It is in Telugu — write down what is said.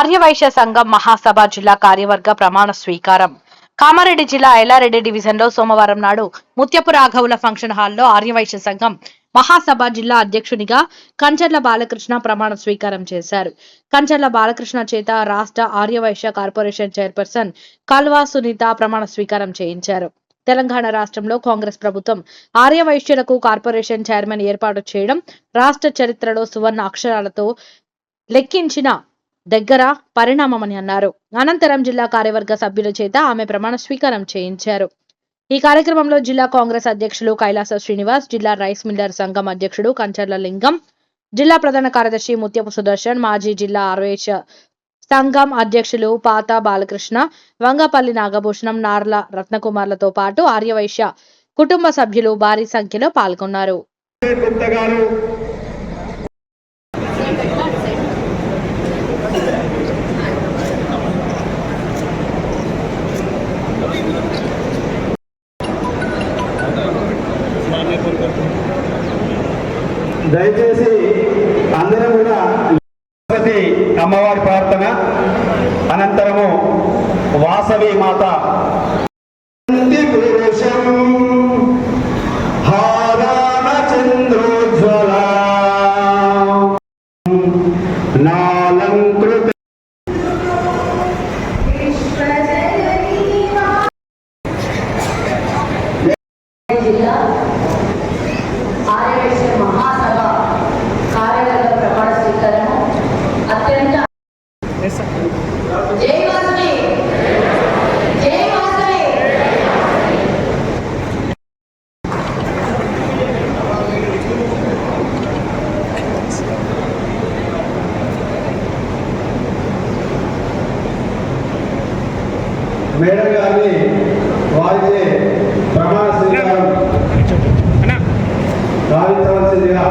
ఆర్యవైశ్య సంఘం మహాసభ జిల్లా కార్యవర్గ ప్రమాణ స్వీకారం. కామారెడ్డి జిల్లా ఎల్లారెడ్డి డివిజన్లో సోమవారం నాడు ముత్యపు రాఘవుల ఫంక్షన్ హాల్లో ఆర్యవైశ్య సంఘం మహాసభ జిల్లా అధ్యక్షునిగా కంచర్ల బాలకృష్ణ ప్రమాణ స్వీకారం చేశారు. కంచర్ల బాలకృష్ణ చేత రాష్ట్ర ఆర్యవైశ్య కార్పొరేషన్ చైర్పర్సన్ కల్వా సునీత ప్రమాణ స్వీకారం చేయించారు. తెలంగాణ రాష్ట్రంలో కాంగ్రెస్ ప్రభుత్వం ఆర్యవైశ్యులకు కార్పొరేషన్ చైర్మన్ ఏర్పాటు చేయడం రాష్ట్ర చరిత్రలో సువర్ణ అక్షరాలతో లెక్కించిన దగ్గర పరిణామమని అన్నారు. అనంతరం జిల్లా కార్యవర్గ సభ్యుల చేత ఆమె ప్రమాణ స్వీకారం చేయించారు. ఈ కార్యక్రమంలో జిల్లా కాంగ్రెస్ అధ్యక్షులు కైలాస శ్రీనివాస్ జిల్లా రైస్ మిల్లర్ సంఘం అధ్యక్షుడు కంచర్ల లింగం జిల్లా ప్రధాన కార్యదర్శి ముత్యపు సుదర్శన్ మాజీ జిల్లా ఆర్వేష్ సంఘం అధ్యక్షులు పాత బాలకృష్ణ వంగపల్లి నాగభూషణం నార్ల రత్నకుమార్లతో పాటు ఆర్యవైశ్య కుటుంబ సభ్యులు భారీ సంఖ్యలో పాల్గొన్నారు. దయచేసి అందరం కూడా అమ్మవారి ప్రార్థన అనంతరము వాసవి మాత. చంద్రోజ్వల నాలం గారిని వారిచే ప్రమాణ స్వీకారం. గావించవలసిందిగా